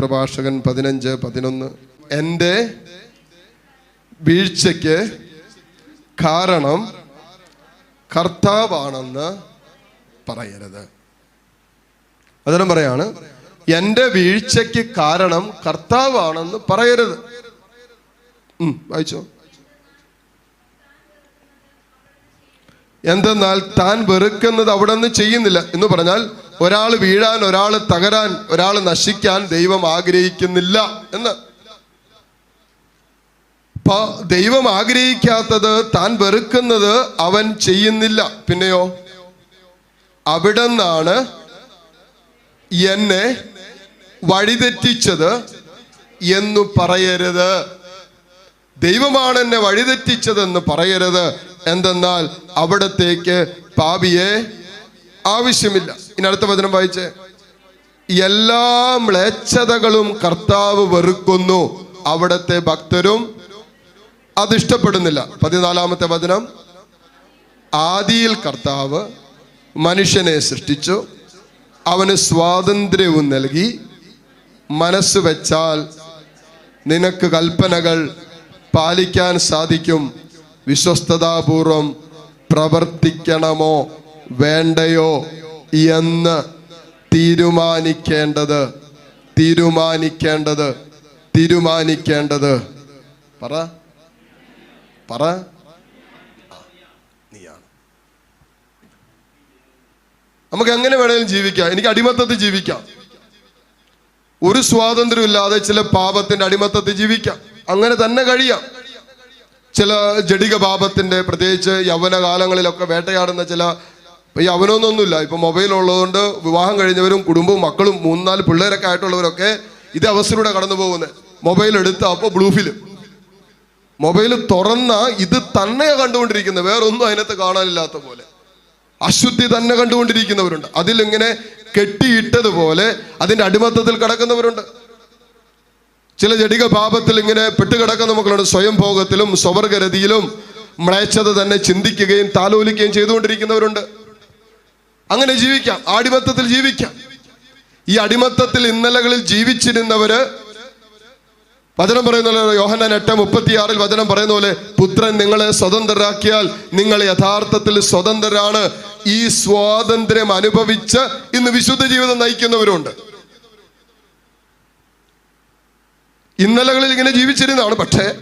പ്രഭാഷകൻ പതിനഞ്ച് പതിനൊന്ന്. എന്റെ വീഴ്ചയ്ക്ക് കാരണം കർത്താവാണെന്ന് പറയരുത്. അതിനും പറയാണ്. എന്റെ വീഴ്ചയ്ക്ക് കാരണം കർത്താവാണെന്ന് പറയരുത്. വായിച്ചോ. എന്തെന്നാൽ താൻ വെറുക്കുന്നത് അവിടെ നിന്ന് ചെയ്യുന്നില്ല എന്ന് പറഞ്ഞാൽ ഒരാൾ വീഴാൻ ഒരാൾ തകരാൻ ഒരാൾ നശിക്കാൻ ദൈവം ആഗ്രഹിക്കുന്നില്ല എന്ന്. ദൈവം ആഗ്രഹിക്കാത്തത് താൻ വെറുക്കുന്നത് അവൻ ചെയ്യുന്നില്ല. പിന്നെയോ? അവിടെ നിന്നാണ് എന്നെ വഴിതെറ്റിച്ചത് എന്നു പറയരുത്. ദൈവമാണ് എന്നെ വഴിതെറ്റിച്ചതെന്ന് പറയരുത്. എന്തെന്നാൽ അവിടത്തേക്ക് പാപിയെ ആവശ്യമില്ല. ഇനി അടുത്ത വചനം വായിച്ചേ. എല്ലാ മ്ലേച്ഛതകളും കർത്താവ് വെറുക്കുന്നു. അവിടത്തെ ഭക്തരും അത് ഇഷ്ടപ്പെടുന്നില്ല. പതിനാലാമത്തെ വചനം. ആദിയിൽ കർത്താവ് മനുഷ്യനെ സൃഷ്ടിച്ചു. അവന് സ്വാതന്ത്ര്യവും നൽകി. മനസ്സ് വെച്ചാൽ നിനക്ക് കൽപ്പനകൾ പാലിക്കാൻ സാധിക്കും. വിശ്വസ്തതാപൂർവം പ്രവർത്തിക്കണമോ? വേണ്ടയോ? എന്ന് തീരുമാനിക്കേണ്ടത് തീരുമാനിക്കേണ്ടത് തീരുമാനിക്കേണ്ടത്. പറ പറ. നീയാണ്. നമുക്ക് എങ്ങനെ വേണേലും ജീവിക്കാം. എനിക്ക് അടിമത്തത്തിൽ ജീവിക്കാം. ഒരു സ്വാതന്ത്ര്യം ഇല്ലാതെ ചില പാപത്തിന്റെ അടിമത്തത്തിൽ ജീവിക്കാം. അങ്ങനെ തന്നെ കഴിയാം. ചില ജടിക പാപത്തിന്റെ പ്രത്യേകിച്ച് യൗവന കാലങ്ങളിലൊക്കെ വേട്ടയാടുന്ന ചില ഇപ്പൊ ഈ അവനൊന്നൊന്നുമില്ല. ഇപ്പൊ മൊബൈൽ ഉള്ളതുകൊണ്ട് വിവാഹം കഴിഞ്ഞവരും കുടുംബവും മക്കളും മൂന്ന് നാല് പിള്ളേരൊക്കെ ആയിട്ടുള്ളവരൊക്കെ ഇതേ അവസ്ഥയിലൂടെ കടന്നു പോകുന്നത് മൊബൈൽ എടുത്ത അപ്പോൾ ബ്ലൂ മൊബൈൽ തുറന്ന ഇത് തന്നെ കണ്ടുകൊണ്ടിരിക്കുന്നത് വേറൊന്നും അതിനകത്ത് കാണാനില്ലാത്ത പോലെ. അശുദ്ധി തന്നെ കണ്ടുകൊണ്ടിരിക്കുന്നവരുണ്ട്. അതിലിങ്ങനെ കെട്ടിയിട്ടതുപോലെ അതിന്റെ അടിമത്തത്തിൽ കിടക്കുന്നവരുണ്ട്. ചില ജടിക പാപത്തിൽ ഇങ്ങനെ പെട്ടുകിടക്കുന്ന മക്കളുണ്ട്. സ്വയം ഭോഗത്തിലും സ്വവർഗരതിയിലും മ്ലേച്ഛത തന്നെ ചിന്തിക്കുകയും താലോലിക്കുകയും ചെയ്തുകൊണ്ടിരിക്കുന്നവരുണ്ട്. അങ്ങനെ ജീവിക്കാം. ആടിമത്തത്തിൽ ജീവിക്കാം. ഈ അടിമത്തത്തിൽ ഇന്നലകളിൽ ജീവിച്ചിരുന്നവര് വചനം പറയുന്ന പോലെ യോഹന്നാൻ എട്ട് മുപ്പത്തിയാറിൽ വചനം പറയുന്ന പോലെ പുത്രൻ നിങ്ങളെ സ്വതന്ത്രരാക്കിയാൽ നിങ്ങൾ യഥാർത്ഥത്തിൽ സ്വതന്ത്രരാണ്. ഈ സ്വാതന്ത്ര്യം അനുഭവിച്ച് ഇന്ന് വിശുദ്ധ ജീവിതം നയിക്കുന്നവരുണ്ട്. ഇന്നലകളിൽ ഇങ്ങനെ ജീവിച്ചിരുന്നതാണ്. പക്ഷേ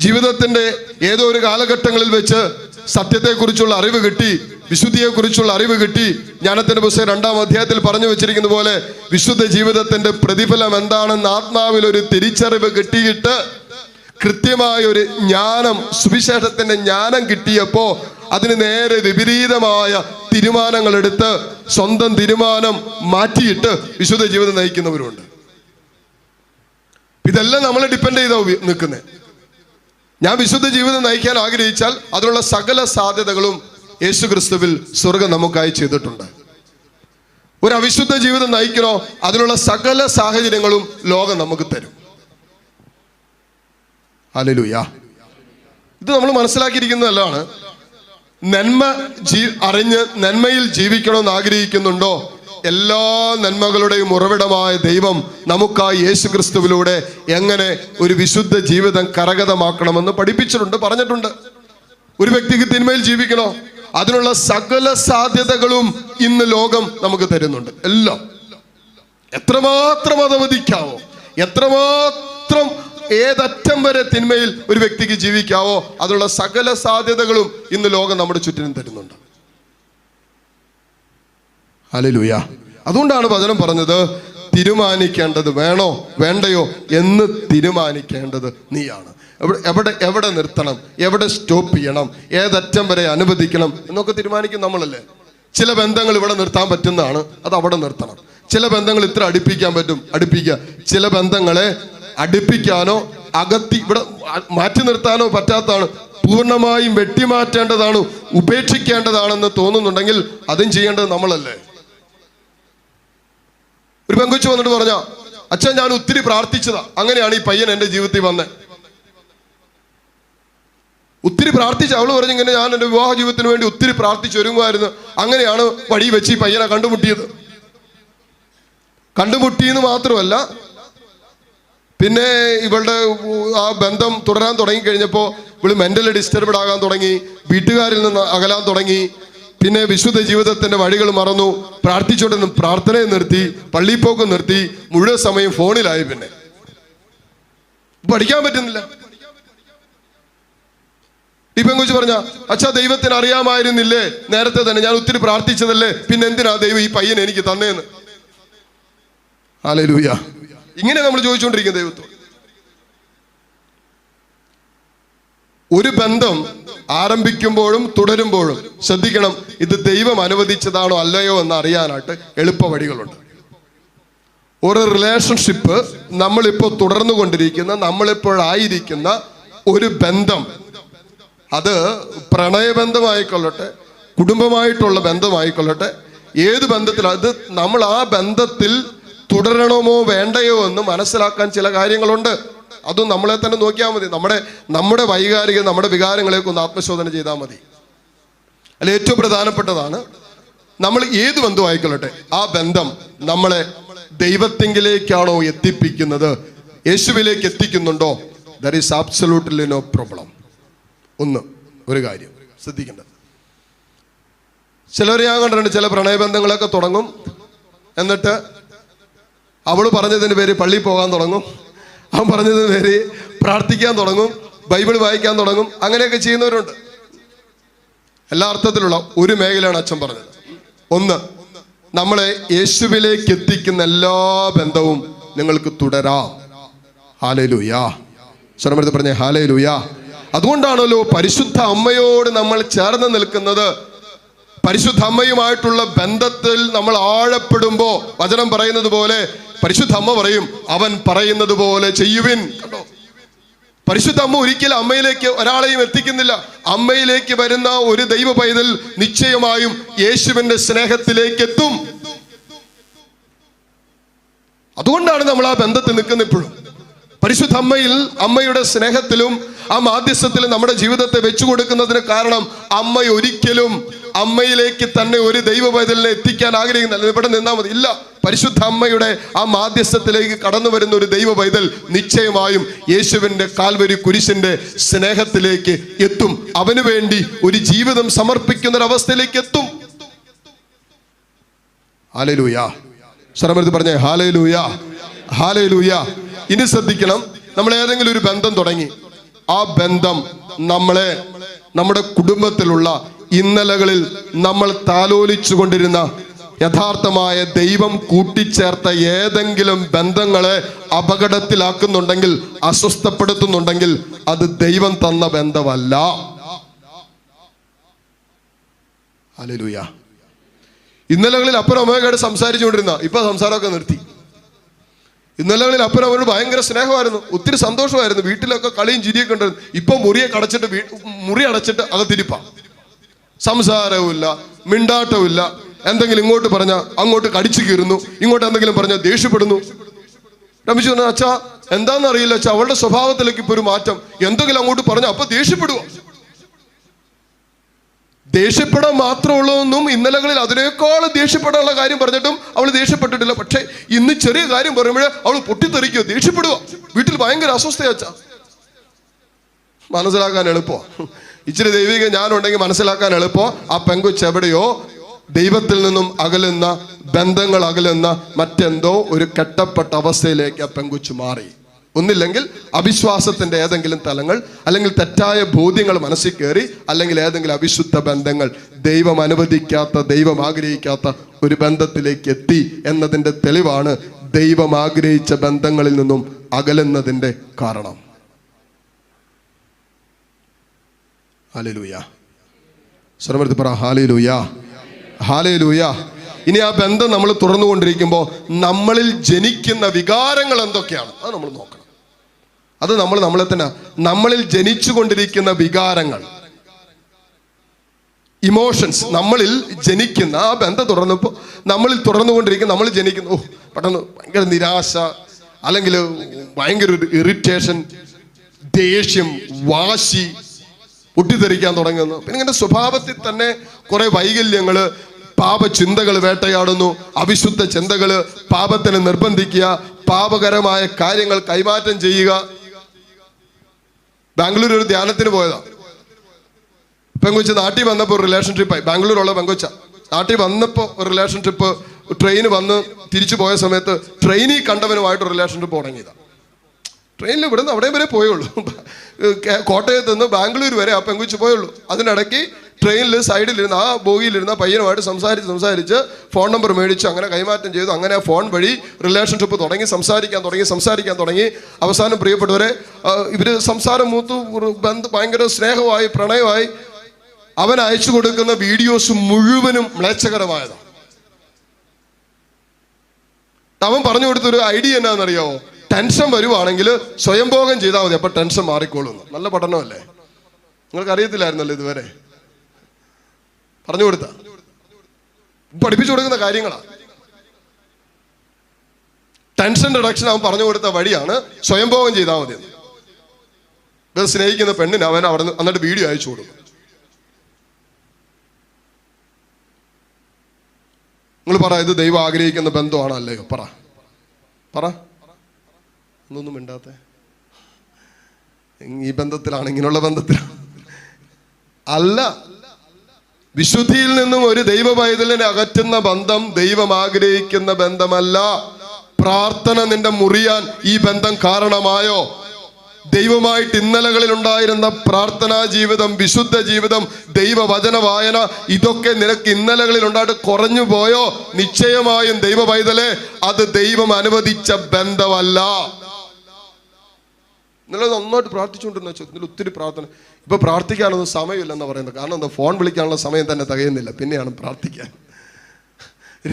ജീവിതത്തിന്റെ ഏതോ ഒരു കാലഘട്ടങ്ങളിൽ വെച്ച് സത്യത്തെക്കുറിച്ചുള്ള അറിവ് കിട്ടി. വിശുദ്ധിയെക്കുറിച്ചുള്ള അറിവ് കിട്ടി. ജ്ഞാനത്തിന്റെ പുസ്തകം രണ്ടാം അധ്യായത്തിൽ പറഞ്ഞു വെച്ചിരിക്കുന്ന പോലെ വിശുദ്ധ ജീവിതത്തിന്റെ പ്രതിഫലം എന്താണെന്ന് ആത്മാവിൽ ഒരു തിരിച്ചറിവ് കിട്ടിയിട്ട് കൃത്യമായ ഒരു ജ്ഞാനം സുവിശേഷത്തിന്റെ ജ്ഞാനം കിട്ടിയപ്പോ അതിന് നേരെ വിപരീതമായ തീരുമാനങ്ങൾ എടുത്ത് സ്വന്തം തീരുമാനം മാറ്റിയിട്ട് വിശുദ്ധ ജീവിതം നയിക്കുന്നവരുണ്ട് ഇതെല്ലാം നമ്മൾ ഡിപ്പെൻഡ് ചെയ്താ നിൽക്കുന്നത് ഞാൻ വിശുദ്ധ ജീവിതം നയിക്കാൻ ആഗ്രഹിച്ചാൽ അതിനുള്ള സകല സാധ്യതകളും യേശു ക്രിസ്തുവിൽ സ്വർഗം നമുക്കായി ചെയ്തിട്ടുണ്ട്. ഒരു അവിശുദ്ധ ജീവിതം നയിക്കണോ? അതിനുള്ള സകല സാഹചര്യങ്ങളും ലോകം നമുക്ക് തരും. ഹല്ലേലൂയ. ഇത് നമ്മൾ മനസ്സിലാക്കിയിരിക്കുന്നതല്ലാണ്. നന്മ ജീ അറിഞ്ഞ് നന്മയിൽ ജീവിക്കണമെന്ന് ആഗ്രഹിക്കുന്നുണ്ടോ? എല്ലാ നന്മകളുടെയും ഉറവിടമായ ദൈവം നമുക്കായി യേശു ക്രിസ്തുവിലൂടെ എങ്ങനെ ഒരു വിശുദ്ധ ജീവിതം കരഗതമാക്കണമെന്ന് പഠിപ്പിച്ചിട്ടുണ്ട് പറഞ്ഞിട്ടുണ്ട്. ഒരു വ്യക്തിക്ക് തിന്മയിൽ ജീവിക്കണോ? അതിനുള്ള സകല സാധ്യതകളും ഇന്ന് ലോകം നമുക്ക് തരുന്നുണ്ട്. എല്ലാം. എത്രമാത്രം അതവധിക്കാവോ എത്രമാത്രം ഏതറ്റം വരെ തിന്മയിൽ ഒരു വ്യക്തിക്ക് ജീവിക്കാവോ അതിനുള്ള സകല സാധ്യതകളും ഇന്ന് ലോകം നമ്മുടെ ചുറ്റിനും തരുന്നുണ്ട്. ഹല്ലേലൂയ. അതുകൊണ്ടാണ് വചനം പറഞ്ഞത് തീരുമാനിക്കേണ്ടത് വേണോ? വേണ്ടയോ എന്ന് തീരുമാനിക്കേണ്ടത് നീയാണ്. എവിടെ എവിടെ നിർത്തണം? എവിടെ സ്റ്റോപ്പ് ചെയ്യണം? ഏതറ്റം വരെ അനുവദിക്കണം? എന്നൊക്കെ തീരുമാനിക്കും നമ്മളല്ലേ? ചില ബന്ധങ്ങൾ ഇവിടെ നിർത്താൻ പറ്റുന്നതാണ് അത് അവിടെ നിർത്തണം. ചില ബന്ധങ്ങൾ ഇത്ര അടുപ്പിക്കാൻ പറ്റും അടുപ്പിക്കുക. ചില ബന്ധങ്ങളെ അടുപ്പിക്കാനോ അകത്തി ഇവിടെ മാറ്റി നിർത്താനോ പറ്റാത്തതാണ്. പൂർണമായും വെട്ടിമാറ്റേണ്ടതാണ് ഉപേക്ഷിക്കേണ്ടതാണെന്ന് തോന്നുന്നുണ്ടെങ്കിൽ അതും ചെയ്യേണ്ടത് നമ്മളല്ലേ? ഒരു പെങ്കുച്ചു വന്നിട്ട് പറഞ്ഞ അച്ഛൻ ഞാൻ ഒത്തിരി പ്രാർത്ഥിച്ചതാ. അങ്ങനെയാണ് ഈ പയ്യൻ എന്റെ ജീവിതത്തിൽ വന്നത് ഒത്തിരി പ്രാർത്ഥിച്ച അവൾ പറഞ്ഞു ഇങ്ങനെ ഞാൻ എന്റെ വിവാഹ ജീവിതത്തിന് വേണ്ടി ഒത്തിരി പ്രാർത്ഥിച്ച് ഒരുങ്ങുമായിരുന്നു. അങ്ങനെയാണ് വഴി വെച്ച് ഈ പയ്യനെ കണ്ടുമുട്ടിയത്. കണ്ടുമുട്ടിയെന്ന് മാത്രമല്ല പിന്നെ ഇവളുടെ ആ ബന്ധം തുടരാൻ തുടങ്ങി കഴിഞ്ഞപ്പോൾ ഇവൾ മെന്റലി ഡിസ്റ്റർബ്ഡ് ആകാൻ തുടങ്ങി വീട്ടുകാരിൽ നിന്ന് അകലാൻ തുടങ്ങി. പിന്നെ വിശുദ്ധ ജീവിതത്തിന്റെ വഴികൾ മറന്നു. പ്രാർത്ഥിച്ചോണ്ടെന്ന് പ്രാർത്ഥനയെ നിർത്തി പള്ളിപ്പോക്ക് നിർത്തി മുഴുവൻ സമയം ഫോണിലായി പിന്നെ. പഠിക്കാൻ പറ്റുന്നില്ല. ഈ പെങ്കുച്ച് പറഞ്ഞ അച്ഛാ ദൈവത്തിന് അറിയാമായിരുന്നില്ലേ? നേരത്തെ തന്നെ ഞാൻ ഒത്തിരി പ്രാർത്ഥിച്ചതല്ലേ? പിന്നെ എന്തിനാ ദൈവം ഈ പയ്യനെ എനിക്ക് തന്നേന്ന്? ആലൂയ ഇങ്ങനെ നമ്മൾ ചോദിച്ചുകൊണ്ടിരിക്കും ദൈവത്തോട്. ഒരു ബന്ധം ആരംഭിക്കുമ്പോഴും തുടരുമ്പോഴും ശ്രദ്ധിക്കണം ഇത് ദൈവം അനുവദിച്ചതാണോ അല്ലയോ എന്ന് അറിയാനായിട്ട് എളുപ്പ വഴികളുണ്ട് ഒരു റിലേഷൻഷിപ്പ് നമ്മളിപ്പോൾ തുടർന്നു കൊണ്ടിരിക്കുന്ന നമ്മളിപ്പോഴായിരിക്കുന്ന ഒരു ബന്ധം. അത് പ്രണയബന്ധമായിക്കൊള്ളട്ടെ കുടുംബമായിട്ടുള്ള ബന്ധമായിക്കൊള്ളട്ടെ ഏത് ബന്ധത്തിൽ അത് നമ്മൾ ആ ബന്ധത്തിൽ തുടരണമോ വേണ്ടയോ എന്ന് മനസ്സിലാക്കാൻ ചില കാര്യങ്ങളുണ്ട്. അതും നമ്മളെ തന്നെ നോക്കിയാൽ മതി. നമ്മുടെ നമ്മുടെ വൈകാരിക നമ്മുടെ വികാരങ്ങളെയൊക്കെ ഒന്ന് ആത്മശോധന ചെയ്താൽ മതി. അല്ല ഏറ്റവും പ്രധാനപ്പെട്ടതാണ് നമ്മൾ ഏത് ബന്ധമായിക്കൊള്ളട്ടെ ആ ബന്ധം നമ്മളെ ദൈവത്തിങ്കിലേക്കാണോ എത്തിപ്പിക്കുന്നത്? യേശുവിലേക്ക് എത്തിക്കുന്നുണ്ടോ? There is absolutely no problem ഒന്ന് ഒരു കാര്യം ശ്രദ്ധിക്കേണ്ടത്. ചിലർ ഞാൻ കണ്ടിട്ടുണ്ട് ചില പ്രണയബന്ധങ്ങളൊക്കെ തുടങ്ങും. എന്നിട്ട് അവൾ പറഞ്ഞതിന് പേര് പള്ളിയിൽ പോകാൻ തുടങ്ങും. അവൻ പറഞ്ഞത് നേരെ പ്രാർത്ഥിക്കാൻ തുടങ്ങും ബൈബിൾ വായിക്കാൻ തുടങ്ങും അങ്ങനെയൊക്കെ ചെയ്യുന്നവരുണ്ട്. എല്ലാ അർത്ഥത്തിലുള്ള ഒരു മേഖലയാണ് അച്ഛൻ പറഞ്ഞത്. ഒന്ന് നമ്മളെ യേശുവിലേക്ക് എത്തിക്കുന്ന എല്ലാ ബന്ധവും നിങ്ങൾക്ക് തുടരാം. ഹാലേ ലുയാ സ്വരമെടുത്ത് പറഞ്ഞേ ഹാലേ ലുയാ അതുകൊണ്ടാണല്ലോ പരിശുദ്ധ അമ്മയോട് നമ്മൾ ചേർന്ന് നിൽക്കുന്നത്. പരിശുദ്ധ അമ്മയുമായിട്ടുള്ള ബന്ധത്തിൽ നമ്മൾ ആഴപ്പെടുമ്പോൾ വചനം പറയുന്നത് പോലെ പരിശുദ്ധ അമ്മ പറയും അവൻ പറയുന്നത് പോലെ ചെയ്യുവിൻ. കണ്ടോ? പരിശുദ്ധ അമ്മ ഒരിക്കലും അമ്മയിലേക്ക് ഒരാളെയും എത്തിക്കുന്നില്ല. അമ്മയിലേക്ക് വരുന്ന ഒരു ദൈവ പൈതൽ നിശ്ചയമായും യേശുവിന്റെ സ്നേഹത്തിലേക്ക് എത്തും. അതുകൊണ്ടാണ് നമ്മൾ ആ ബന്ധത്തിൽ നിൽക്കുന്ന ഇപ്പോഴും. പരിശുദ്ധ അമ്മയിൽ അമ്മയുടെ സ്നേഹത്തിലും ആ മാധ്യസ്ഥത്തിലും നമ്മുടെ ജീവിതത്തെ വെച്ചു കൊടുക്കുന്നതിന് കാരണം അമ്മ ഒരിക്കലും അമ്മയിലേക്ക് തന്നെ ഒരു ദൈവ പൈതലിനെ എത്തിക്കാൻ ആഗ്രഹിക്കുന്നില്ല. ഇവിടെ നിന്നാൽ മതി. ഇല്ല. പരിശുദ്ധ അമ്മയുടെ ആ മാധ്യസ്ഥത്തിലേക്ക് കടന്നു വരുന്ന ഒരു ദൈവ പൈതൽ നിശ്ചയമായും യേശുവിന്റെ കാൽവരി കുരിശിന്റെ സ്നേഹത്തിലേക്ക് എത്തും. അവന് വേണ്ടി ഒരു ജീവിതം സമർപ്പിക്കുന്ന ഒരു അവസ്ഥയിലേക്ക് എത്തും. ഹാലലൂയ സ്വരമെടുത്ത് പറഞ്ഞേ ഹാലലൂയ ഹാലലൂയ ഇനി ശ്രദ്ധിക്കണം നമ്മൾ ഏതെങ്കിലും ഒരു ബന്ധം തുടങ്ങി. ആ ബന്ധം നമ്മളെ നമ്മുടെ കുടുംബത്തിലുള്ള ഇന്നലകളിൽ നമ്മൾ താലോലിച്ചു കൊണ്ടിരുന്ന യഥാർത്ഥമായ ദൈവം കൂട്ടിച്ചേർത്ത ഏതെങ്കിലും ബന്ധങ്ങളെ അപകടത്തിലാക്കുന്നുണ്ടെങ്കിൽ അസ്വസ്ഥപ്പെടുത്തുന്നുണ്ടെങ്കിൽ അത് ദൈവം തന്ന ബന്ധമല്ല. ഹല്ലേലൂയ. ഇന്നലകളിൽ അപ്പുറം അമ്മയോട് സംസാരിച്ചുകൊണ്ടിരുന്ന ഇപ്പൊ സംസാരമൊക്കെ നിർത്തി. ഇന്നലകളിൽ അപ്പുറം അവരോട് ഭയങ്കര സ്നേഹമായിരുന്നു ഒത്തിരി സന്തോഷമായിരുന്നു വീട്ടിലൊക്കെ കളിയും ചിരിയൊക്കെ ഉണ്ടായിരുന്നു. ഇപ്പൊ മുറിയെ കടച്ചിട്ട് മുറി അടച്ചിട്ട് അകത്തിരിപ്പ സംസാരവുമില്ല മിണ്ടാട്ടവുമില്ല. എന്തെങ്കിലും ഇങ്ങോട്ട് പറഞ്ഞ അങ്ങോട്ട് കടിച്ചു കീറുന്നു ഇങ്ങോട്ട് എന്തെങ്കിലും പറഞ്ഞ ദേഷ്യപ്പെടുന്നു. രമിച്ചു പറഞ്ഞു അച്ഛാ എന്താണെന്ന് അറിയില്ല അച്ഛാ അവളുടെ സ്വഭാവത്തിലേക്ക് ഇപ്പൊ ഒരു മാറ്റം. എന്തെങ്കിലും അങ്ങോട്ട് പറഞ്ഞ അപ്പൊ ദേഷ്യപ്പെടുക. ദേഷ്യപ്പെടാൻ മാത്രമുള്ളതൊന്നും ഇന്നലകളിൽ അതിനേക്കാൾ ദേഷ്യപ്പെടാനുള്ള കാര്യം പറഞ്ഞിട്ടും അവൾ ദേഷ്യപ്പെട്ടിട്ടില്ല. പക്ഷേ ഇന്ന് ചെറിയ കാര്യം പറയുമ്പോഴേ അവൾ പൊട്ടിത്തെറിക്കുക ദേഷ്യപ്പെടുക. വീട്ടിൽ ഭയങ്കര അസ്വസ്ഥയാച്ച മനസ്സിലാക്കാൻ എളുപ്പോ ഇച്ചിരി ദൈവിക ഞാനുണ്ടെങ്കിൽ മനസ്സിലാക്കാൻ എളുപ്പം. ആ പെങ്കുച്ച് എവിടെയോ ദൈവത്തിൽ നിന്നും അകലുന്ന ബന്ധങ്ങൾ അകലുന്ന മറ്റെന്തോ ഒരു കെട്ടപ്പെട്ട അവസ്ഥയിലേക്ക് ആ പെങ്കുച്ചു മാറി. ഒന്നില്ലെങ്കിൽ അവിശ്വാസത്തിന്റെ ഏതെങ്കിലും തലങ്ങൾ അല്ലെങ്കിൽ തെറ്റായ ബോധ്യങ്ങൾ മനസ്സിൽ കയറി അല്ലെങ്കിൽ ഏതെങ്കിലും അവിശുദ്ധ ബന്ധങ്ങൾ ദൈവം അനുവദിക്കാത്ത ദൈവം ആഗ്രഹിക്കാത്ത ഒരു ബന്ധത്തിലേക്ക് എത്തി എന്നതിന്റെ തെളിവാണ് ദൈവം ആഗ്രഹിച്ച ബന്ധങ്ങളിൽ നിന്നും അകലുന്നതിന്റെ കാരണം. ഹാലലൂയ. സ്വരമെടുത്ത് പറ ഹാലലൂയ. ഹാലലൂയ. ഇനി ആ ബന്ധം നമ്മൾ തുറന്നുകൊണ്ടിരിക്കുമ്പോൾ നമ്മളിൽ ജനിക്കുന്ന വികാരങ്ങൾ എന്തൊക്കെയാണ്? അത് നമ്മൾ നോക്കണം. അത് നമ്മൾ നമ്മളെ തന്നെ നമ്മളിൽ ജനിച്ചുകൊണ്ടിരിക്കുന്ന വികാരങ്ങൾ. ഇമോഷൻസ് നമ്മളിൽ ജനിക്കുന്ന ആ ബന്ധം തുറന്നപ്പോൾ നമ്മളിൽ തുറന്നുകൊണ്ടിരിക്കുന്ന നമ്മൾ ജനിക്കുന്ന ഓ പെട്ടെന്ന് ഭയങ്കര നിരാശ അല്ലെങ്കിൽ ഭയങ്കര ഒരു ഇറിറ്റേഷൻ ദേഷ്യം വാശി പൊട്ടിത്തെറിക്കാൻ തുടങ്ങുന്നു. പിന്നെ ഇങ്ങനെ സ്വഭാവത്തിൽ തന്നെ കുറെ വൈകല്യങ്ങൾ പാപചിന്തകൾ വേട്ടയാടുന്നു അവിശുദ്ധ ചിന്തകൾ പാപത്തിന് നിർബന്ധിക്കുക പാപകരമായ കാര്യങ്ങൾ കൈമാറ്റം ചെയ്യുക. ബാംഗ്ലൂർ ഒരു ധ്യാനത്തിന് പോയതാ. പെങ്കൊച്ച് നാട്ടിൽ വന്നപ്പോൾ റിലേഷൻഷിപ്പായി ബാംഗ്ലൂരുള്ള പെങ്കൊച്ച. നാട്ടിൽ വന്നപ്പോൾ റിലേഷൻഷിപ്പ് ട്രെയിൻ വന്ന് തിരിച്ചു പോയ സമയത്ത് ട്രെയിനിൽ കണ്ടവനുമായിട്ട് റിലേഷൻഷിപ്പ് തുടങ്ങിയതാണ് ട്രെയിനിൽ ഇവിടുന്ന് അവിടെയും വരെ പോയുള്ളൂ. കോട്ടയത്ത് നിന്ന് ബാംഗ്ലൂർ വരെ ആ പെങ്കുച്ച് പോയുള്ളൂ. അതിനിടയ്ക്ക് ട്രെയിനിൽ സൈഡിലിരുന്ന് ആ ബോഗിയിലിരുന്ന പയ്യനുമായിട്ട് സംസാരിച്ച് സംസാരിച്ച് ഫോൺ നമ്പർ മേടിച്ചു അങ്ങനെ കൈമാറ്റം ചെയ്തു. അങ്ങനെ ഫോൺ വഴി റിലേഷൻഷിപ്പ് തുടങ്ങി സംസാരിക്കാൻ തുടങ്ങി സംസാരിക്കാൻ തുടങ്ങി. അവസാനം പ്രിയപ്പെട്ടവരെ ഇവർ സംസാരം മൂത്തു ബന്ധ ഭയങ്കര സ്നേഹമായി പ്രണയമായി. അവൻ അയച്ചു കൊടുക്കുന്ന വീഡിയോസ് മുഴുവനും മ്ലേച്ഛകരമായതാണ്. അവൻ പറഞ്ഞു കൊടുത്തൊരു ഐഡിയ എന്നാണെന്നറിയാവോ ടെൻഷൻ വരുവാണെങ്കിൽ സ്വയംഭോഗം ചെയ്താൽ മതി. അപ്പൊ ടെൻഷൻ മാറിക്കോളും നല്ല പഠനമല്ലേ? നിങ്ങൾക്ക് അറിയത്തില്ലായിരുന്നല്ലോ ഇതുവരെ. പറഞ്ഞു കൊടുത്ത. പഠിപ്പിച്ചു കൊടുക്കുന്ന കാര്യങ്ങളാ. ടെൻഷൻ റിഡക്ഷൻ അവൻ പറഞ്ഞു കൊടുത്ത വഴിയാണ് സ്വയംഭോഗം ചെയ്താൽ മതി ഇത് സ്നേഹിക്കുന്ന പെണ്ണിന് അവൻ അവിടെ എന്നിട്ട് വീഡിയോ അയച്ചു കൊടുക്കും. നിങ്ങൾ പറ ഇത് ദൈവം ആഗ്രഹിക്കുന്ന ബന്ധമാണോ അല്ലയോ? പറ. പറ. ഒന്നൊന്നും മിണ്ടാത്ത. ഈ ബന്ധത്തിലാണ് ഇങ്ങനെയുള്ള ബന്ധത്തിലാണ്. അല്ല വിശുദ്ധിയിൽ നിന്നും ഒരു ദൈവ പൈതലിനെ അകറ്റുന്ന ബന്ധം ദൈവം ആഗ്രഹിക്കുന്ന ബന്ധമല്ല. പ്രാർത്ഥന നിന്റെ മുറിയാൻ ഈ ബന്ധം കാരണമായോ? ദൈവമായിട്ട് ഇന്നലകളിൽ ഉണ്ടായിരുന്ന പ്രാർത്ഥനാ ജീവിതം വിശുദ്ധ ജീവിതം ദൈവവചന വായന ഇതൊക്കെ നിനക്ക് ഇന്നലകളിൽ ഉണ്ടായിട്ട് കുറഞ്ഞു പോയോ? നിശ്ചയമായും ദൈവ പൈതലെ അത് ദൈവം അനുവദിച്ച ബന്ധമല്ല. നിങ്ങൾ നന്നായിട്ട് പ്രാർത്ഥിച്ചുകൊണ്ടിരുന്ന ഇതിൽ ഒത്തിരി പ്രാർത്ഥന. ഇപ്പൊ പ്രാർത്ഥിക്കാനൊന്നും സമയമില്ലെന്ന് പറയുന്നത്. കാരണം എന്താ? ഫോൺ വിളിക്കാനുള്ള സമയം തന്നെ തികയുന്നില്ല. പിന്നെയാണ് പ്രാർത്ഥിക്കാൻ.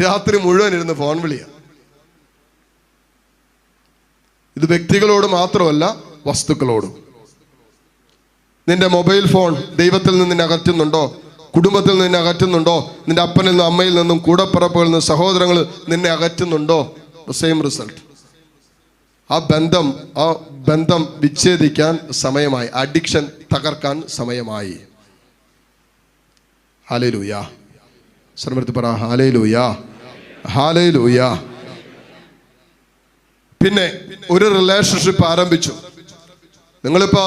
രാത്രി മുഴുവൻ ഇരുന്ന് ഫോൺ വിളിയാണ് ഇത് വ്യക്തികളോട് മാത്രമല്ല വസ്തുക്കളോടും. നിന്റെ മൊബൈൽ ഫോൺ ദൈവത്തിൽ നിന്ന് നിന്നെ അകറ്റുന്നുണ്ടോ? കുടുംബത്തിൽ നിന്നെ അകറ്റുന്നുണ്ടോ? നിന്റെ അപ്പനിൽ നിന്നും അമ്മയിൽ നിന്നും കൂടപ്പിറപ്പുകളിൽ നിന്നും സഹോദരങ്ങൾ നിന്നെ അകറ്റുന്നുണ്ടോ? സെയിം റിസൾട്ട് ആ ബന്ധം ആ ബന്ധം വിച്ഛേദിക്കാൻ സമയമായി അഡിക്ഷൻ തകർക്കാൻ സമയമായി. ഹാലയിലൂയ ശ്രമത്തിൽ പറ ഹാലയിലൂയ ഹാലയിലൂയ പിന്നെ ഒരു റിലേഷൻഷിപ്പ് ആരംഭിച്ചു. നിങ്ങളിപ്പോ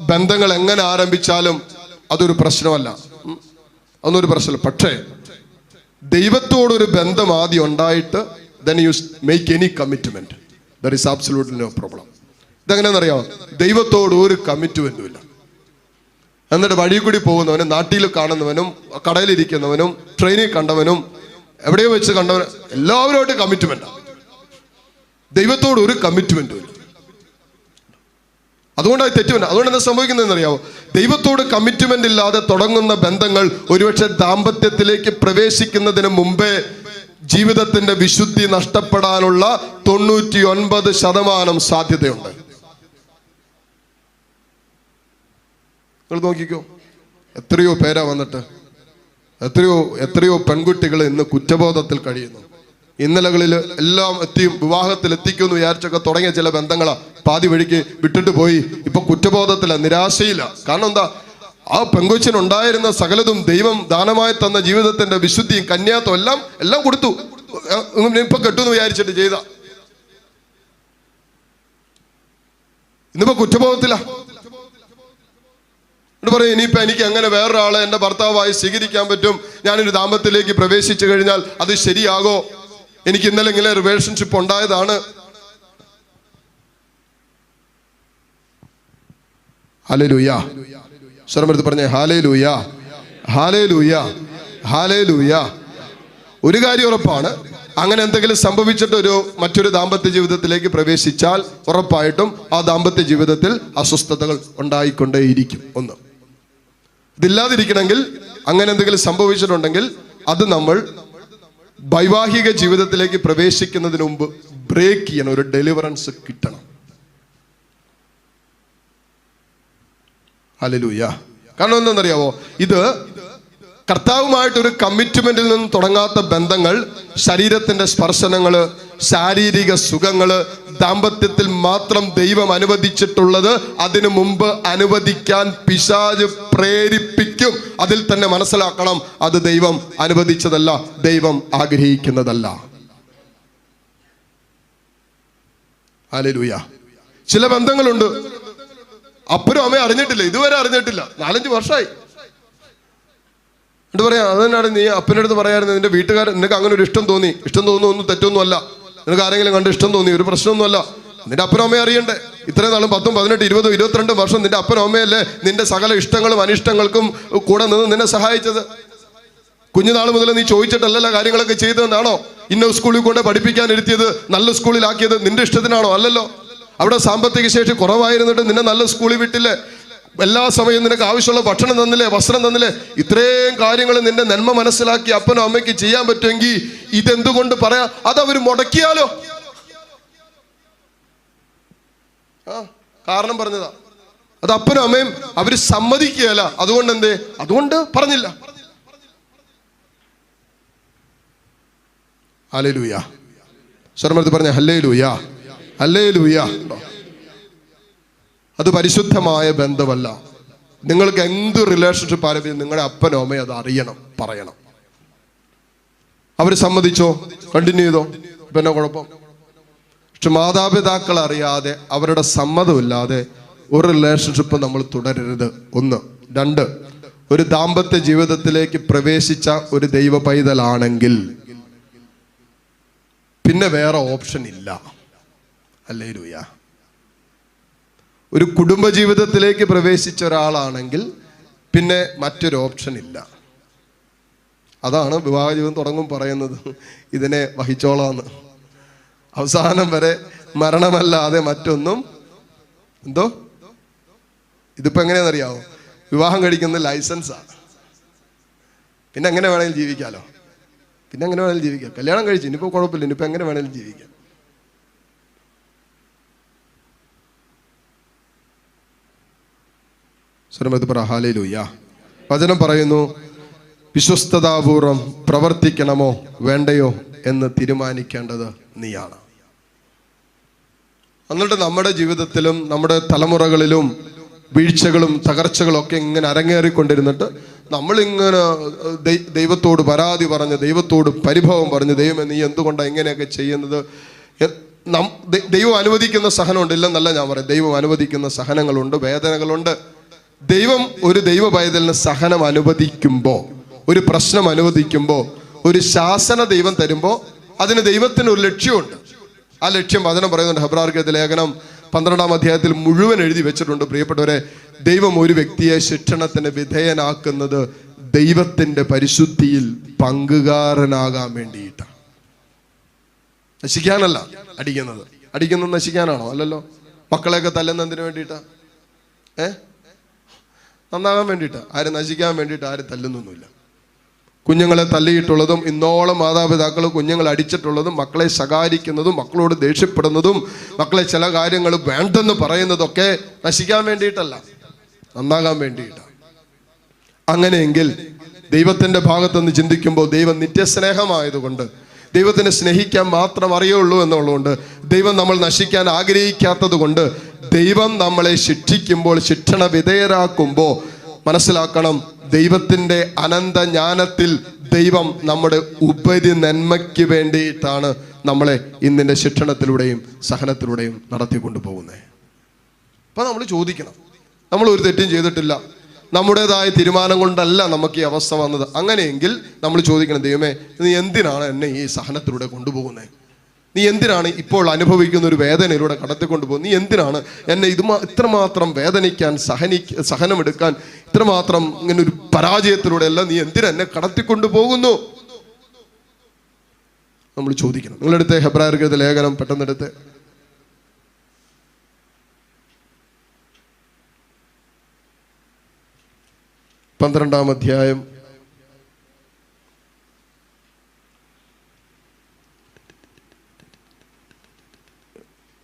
ബന്ധങ്ങൾ എങ്ങനെ ആരംഭിച്ചാലും അതൊരു പ്രശ്നമല്ല. അതൊന്നൊരു പ്രശ്നമല്ല. പക്ഷേ ദൈവത്തോടൊരു ബന്ധം ആദ്യം ഉണ്ടായിട്ട് then you make any commitment there is absolute no problem ഇതെങ്ങനെയാണെന്നറിയാമോ ദൈവത്തോട് ഒരു കമ്മിറ്റ്മെന്റും ഇല്ല. എന്നിട്ട് വഴി കൂടി പോകുന്നവനും നാട്ടിൽ കാണുന്നവനും കടയിലിരിക്കുന്നവനും ട്രെയിനിൽ കണ്ടവനും എവിടെയോ വെച്ച് കണ്ടവനും എല്ലാവരുമായിട്ട് കമ്മിറ്റ്മെന്റാണ് ദൈവത്തോട് ഒരു കമ്മിറ്റ്മെന്റും ഇല്ല. അതുകൊണ്ടാണ് തെറ്റുമല്ല അതുകൊണ്ട് എന്താ സംഭവിക്കുന്നതെന്ന് അറിയാമോ ദൈവത്തോട് കമ്മിറ്റ്മെന്റ് ഇല്ലാതെ തുടങ്ങുന്ന ബന്ധങ്ങൾ ഒരുപക്ഷെ ദാമ്പത്യത്തിലേക്ക് പ്രവേശിക്കുന്നതിന് മുമ്പേ ജീവിതത്തിന്റെ വിശുദ്ധി നഷ്ടപ്പെടാനുള്ള തൊണ്ണൂറ്റി ഒൻപത് ശതമാനം സാധ്യതയുണ്ട്. നിങ്ങൾ നോക്കിക്കോ. എത്രയോ പേരാ വന്നിട്ട്. എത്രയോ എത്രയോ പെൺകുട്ടികൾ ഇന്ന് കുറ്റബോധത്തിൽ കഴിയുന്നു. ഇന്നലകളിൽ എല്ലാം എത്തിയും വിവാഹത്തിൽ എത്തിക്കുമെന്ന് വിചാരിച്ചൊക്കെ തുടങ്ങിയ ചില ബന്ധങ്ങളാ. പാതി വഴിക്ക് വിട്ടിട്ട് പോയി. ഇപ്പൊ കുറ്റബോധത്തില നിരാശയില്ല കാരണം എന്താ? ആ പെങ്കൊച്ചിനുണ്ടായിരുന്ന സകലതും ദൈവം ദാനമായി തന്ന ജീവിതത്തിന്റെ വിശുദ്ധിയും കന്യാത്വം എല്ലാം എല്ലാം കൊടുത്തു. ഇപ്പൊ കെട്ടുമെന്ന് വിചാരിച്ചിട്ട് ചെയ്ത. ഇന്നിപ്പോ കുറ്റബോധത്തില. പറയും ഇനിയിപ്പോ എനിക്ക് അങ്ങനെ വേറൊരാളെ എന്റെ ഭർത്താവായി സ്വീകരിക്കാൻ പറ്റും. ഞാനൊരു ദാമ്പത്യത്തിലേക്ക് പ്രവേശിച്ചു കഴിഞ്ഞാൽ അത് ശരിയാകോ? എനിക്ക് ഇന്നലെ ഇങ്ങനെ റിലേഷൻഷിപ്പ് ഉണ്ടായതാണ്. ഹാലേ ലൂയ സ്വരമെടുത്ത് പറഞ്ഞേ ഹാലേ ലൂയ ഹാലേ ലൂയ ഹാലേ ലൂയ ഒരു കാര്യം ഉറപ്പാണ്. അങ്ങനെ എന്തെങ്കിലും സംഭവിച്ചിട്ട് ഒരു മറ്റൊരു ദാമ്പത്യ ജീവിതത്തിലേക്ക് പ്രവേശിച്ചാൽ ഉറപ്പായിട്ടും ആ ദാമ്പത്യ ജീവിതത്തിൽ അസ്വസ്ഥതകൾ ഉണ്ടായിക്കൊണ്ടേയിരിക്കും ഒന്ന്. ഇതില്ലാതിരിക്കണമെങ്കിൽ അങ്ങനെ എന്തെങ്കിലും സംഭവിച്ചിട്ടുണ്ടെങ്കിൽ അത് നമ്മൾ വൈവാഹിക ജീവിതത്തിലേക്ക് പ്രവേശിക്കുന്നതിന് മുമ്പ് ബ്രേക്ക് ചെയ്യണം ഒരു ഡെലിവറൻസ് കിട്ടണം. ഹല്ലേലൂയ. കാരണം എന്താണെന്നറിയാവോ? ഇത് കർത്താവുമായിട്ട് ഒരു കമ്മിറ്റ്മെന്റിൽ നിന്ന് തുടങ്ങാത്ത ബന്ധങ്ങൾ ശരീരത്തിന്റെ സ്പർശനങ്ങൾ ശാരീരിക സുഖങ്ങൾ ദാമ്പത്യത്തിൽ മാത്രം ദൈവം അനുവദിച്ചിട്ടുള്ളത് അതിനു മുമ്പ് അനുവദിക്കാൻ പിശാജ് പ്രേരിപ്പിക്കും. അതിൽ തന്നെ മനസ്സിലാക്കണം അത് ദൈവം അനുവദിച്ചതല്ല ദൈവം ആഗ്രഹിക്കുന്നതല്ല. ഹാലലൂയ ചില ബന്ധങ്ങളുണ്ട്. അപ്പനും അമ്മയും അറിഞ്ഞിട്ടില്ല ഇതുവരെ അറിഞ്ഞിട്ടില്ല. നാലഞ്ച് വർഷമായി എന്നിട്ട് പറയാം തന്നെയാണ് നീ അപ്പന്റെ അടുത്ത് പറയായിരുന്നു നിന്റെ വീട്ടുകാർ നിനക്ക് അങ്ങനെ ഒരു ഇഷ്ടം തോന്നി. ഇഷ്ടം തോന്നുന്നു ഒന്നും തെറ്റൊന്നും അല്ല നിനക്ക് ആരെങ്കിലും കണ്ട് ഇഷ്ടം തോന്നി ഒരു പ്രശ്നമൊന്നുമല്ല. നിന്റെ അപ്പനും അമ്മയെ അറിയണ്ടേ? ഇത്രയും നാളും പത്തും പതിനെട്ട് ഇരുപതും ഇരുപത്തിരണ്ടും വർഷം നിന്റെ അപ്പനും അമ്മയല്ലേ നിന്റെ സകല ഇഷ്ടങ്ങളും അനിഷ്ടങ്ങൾക്കും കൂടെ നിന്ന് നിന്നെ സഹായിച്ചത്? കുഞ്ഞുനാൾ മുതൽ നീ ചോദിച്ചിട്ടല്ല കാര്യങ്ങളൊക്കെ ചെയ്തതെന്നാണോ? ഇന്ന സ്കൂളിൽ കൊണ്ട് പഠിപ്പിക്കാൻ ഇരുത്തിയത് നല്ല സ്കൂളിലാക്കിയത് നിന്റെ ഇഷ്ടത്തിനാണോ? അല്ലല്ലോ. അവിടെ സാമ്പത്തിക ശേഷി കുറവായിരുന്നിട്ട് നിന്നെ നല്ല സ്കൂളിൽ വിട്ടില്ലേ? എല്ലാ സമയവും നിനക്ക് ആവശ്യമുള്ള ഭക്ഷണം തന്നില്ലേ വസ്ത്രം തന്നില്ലേ? ഇത്രയും കാര്യങ്ങൾ നിന്റെ നന്മ മനസ്സിലാക്കി അപ്പനോ അമ്മയ്ക്ക് ചെയ്യാൻ പറ്റുമെങ്കിൽ ഇതെന്തുകൊണ്ട് പറയാ? അതവർ മുടക്കിയാലോ? ആ കാരണം പറഞ്ഞതാ. അത് അപ്പനും അമ്മയും അവർ സമ്മതിക്കുകയല്ല. അതുകൊണ്ട് എന്തേ അതുകൊണ്ട് പറഞ്ഞില്ല. ഹലേ ലൂയ സ്വർമ്മത്ത് പറഞ്ഞ ഹല്ലേ ലൂയ ഹല്ലേ ലൂയ അത് പരിശുദ്ധമായ ബന്ധമല്ല. നിങ്ങൾക്ക് എന്ത് റിലേഷൻഷിപ്പ് ആരംഭിച്ചു നിങ്ങളുടെ അപ്പനോ അമ്മയോ അത് അറിയണം പറയണം. അവർ സമ്മതിച്ചോ? കണ്ടിന്യൂ ചെയ്തോ? പിന്നെ കുഴപ്പം? പക്ഷെ മാതാപിതാക്കൾ അറിയാതെ അവരുടെ സമ്മതമില്ലാതെ ഒരു റിലേഷൻഷിപ്പ് നമ്മൾ തുടരരുത്. ഒന്ന്. രണ്ട്. ഒരു ദാമ്പത്യ ജീവിതത്തിലേക്ക് പ്രവേശിച്ച ഒരു ദൈവ പൈതലാണെങ്കിൽ പിന്നെ വേറെ ഓപ്ഷൻ ഇല്ല. അല്ലേ രൂയ ഒരു കുടുംബ ജീവിതത്തിലേക്ക് പ്രവേശിച്ച ഒരാളാണെങ്കിൽ പിന്നെ മറ്റൊരു ഓപ്ഷൻ ഇല്ല. അതാണ് വിവാഹ ജീവിതം തുടങ്ങും പറയുന്നത്. ഇതിനെ വഹിച്ചോളാന്ന്. അവസാനം വരെ മരണമല്ലാതെ മറ്റൊന്നും എന്തോ? ഇതിപ്പോ എങ്ങനെയാണെന്നറിയാവോ വിവാഹം കഴിക്കുന്ന ലൈസൻസാ. പിന്നെ എങ്ങനെ വേണമെങ്കിലും ജീവിക്കാലോ. പിന്നെ എങ്ങനെ വേണമെങ്കിലും ജീവിക്കാം. കല്യാണം കഴിച്ചു ഇനിയിപ്പോ കുഴപ്പമില്ല. ഇനിയിപ്പോ എങ്ങനെ വേണമെങ്കിലും ജീവിക്കാം. സ്വരമത് പറ വചനം പറയുന്നു വിശ്വസ്തതാപൂർവം പ്രവർത്തിക്കണമോ വേണ്ടയോ എന്ന് തീരുമാനിക്കേണ്ടത് നീയാണ്. എന്നിട്ട് നമ്മുടെ ജീവിതത്തിലും നമ്മുടെ തലമുറകളിലും വീഴ്ചകളും തകർച്ചകളും ഒക്കെ ഇങ്ങനെ അരങ്ങേറിക്കൊണ്ടിരുന്നിട്ട് നമ്മളിങ്ങനെ ദൈവത്തോട് പരാതി പറഞ്ഞ് ദൈവത്തോട് പരിഭവം പറഞ്ഞ് ദൈവമേ നീ എന്തുകൊണ്ടാണ് ഇങ്ങനെയൊക്കെ ചെയ്യുന്നത്? ദൈവം അനുവദിക്കുന്ന സഹനമുണ്ട് ഇല്ലെന്നല്ല ഞാൻ പറയും ദൈവം അനുവദിക്കുന്ന സഹനങ്ങളുണ്ട് വേദനകളുണ്ട്. ദൈവം ഒരു ദൈവ സഹനം അനുവദിക്കുമ്പോൾ ഒരു പ്രശ്നം അനുവദിക്കുമ്പോൾ ഒരു ശാസന ദൈവം തരുമ്പോൾ അതിന് ദൈവത്തിന് ഒരു ലക്ഷ്യമുണ്ട്. ആ ലക്ഷ്യം വചനം പറയുന്നുണ്ട്. ഹെബ്രാർക്കത്തെ ലേഖനം പന്ത്രണ്ടാം അധ്യായത്തിൽ മുഴുവൻ എഴുതി വെച്ചിട്ടുണ്ട്. പ്രിയപ്പെട്ടവരെ ദൈവം ഒരു വ്യക്തിയെ ശിക്ഷണത്തിന് വിധേയനാക്കുന്നത് ദൈവത്തിന്റെ പരിശുദ്ധിയിൽ പങ്കുകാരനാകാൻ വേണ്ടിയിട്ടാണ്. നശിക്കാനല്ല അടിക്കുന്നത്. അടിക്കുന്നത് നശിക്കാനാണോ? അല്ലല്ലോ. മക്കളെയൊക്കെ തല്ലുന്നതിന് വേണ്ടിയിട്ടാ. ഏ? നന്നാകാൻ വേണ്ടിയിട്ട് ആരും നശിക്കാൻ വേണ്ടിയിട്ട് ആരും തല്ലുന്നൊന്നുമില്ല. കുഞ്ഞുങ്ങളെ തല്ലിയിട്ടുള്ളതും ഇന്നോളം മാതാപിതാക്കൾ കുഞ്ഞുങ്ങളെ അടിച്ചിട്ടുള്ളതും മക്കളെ ശകാരിക്കുന്നതും മക്കളോട് ദേഷ്യപ്പെടുന്നതും മക്കളെ ചില കാര്യങ്ങൾ വേണ്ടെന്ന് പറയുന്നതൊക്കെ നശിക്കാൻ വേണ്ടിയിട്ടല്ല നന്നാകാൻ വേണ്ടിയിട്ടാണ് അങ്ങനെയെങ്കിൽ ദൈവത്തിന്റെ ഭാഗത്തുനിന്ന് ചിന്തിക്കുമ്പോൾ ദൈവം നിത്യസ്നേഹമായതുകൊണ്ട് ദൈവത്തിനെ സ്നേഹിക്കാൻ മാത്രം അറിയുള്ളൂ എന്നുള്ളതുകൊണ്ട് ദൈവം നമ്മൾ നശിക്കാൻ ആഗ്രഹിക്കാത്തത് കൊണ്ട് ദൈവം നമ്മളെ ശിക്ഷിക്കുമ്പോൾ ശിക്ഷണ വിധേയരാക്കുമ്പോൾ മനസ്സിലാക്കണം ദൈവത്തിന്റെ അനന്ത ജ്ഞാനത്തിൽ ദൈവം നമ്മുടെ ഉപരി നന്മയ്ക്ക് വേണ്ടിയിട്ടാണ് നമ്മളെ ഇന്നിന്റെ ശിക്ഷണത്തിലൂടെയും സഹനത്തിലൂടെയും നടത്തിക്കൊണ്ടു പോകുന്നത് അപ്പം നമ്മൾ ചോദിക്കണം. നമ്മൾ ഒരു തെറ്റും ചെയ്തിട്ടില്ല. നമ്മുടേതായ തീരുമാനം കൊണ്ടല്ല നമുക്ക് ഈ അവസ്ഥ വന്നത്. അങ്ങനെയെങ്കിൽ നമ്മൾ ചോദിക്കണം ദൈവമേ നീ എന്തിനാണ് എന്നെ ഈ സഹനത്തിലൂടെ കൊണ്ടുപോകുന്നത് നീ എന്തിനാണ് ഇപ്പോൾ അനുഭവിക്കുന്ന ഒരു വേദനയിലൂടെ കടത്തിക്കൊണ്ടുപോകുന്നത് നീ എന്തിനാണ് എന്നെ ഇത് ഇത്രമാത്രം വേദനിക്കാൻ സഹനി സഹനമെടുക്കാൻ ഇത്രമാത്രം ഇങ്ങനെ ഒരു പരാജയത്തിലൂടെ അല്ല നീ എന്തിനാ എന്നെ കടത്തിക്കൊണ്ടു പോകുന്നു? നമ്മൾ ചോദിക്കണം. നിങ്ങളെടുത്ത് ഹെബ്രായർക്കത്തെ ലേഖനം പെട്ടെന്നെടുത്ത്. പന്ത്രണ്ടാം അധ്യായം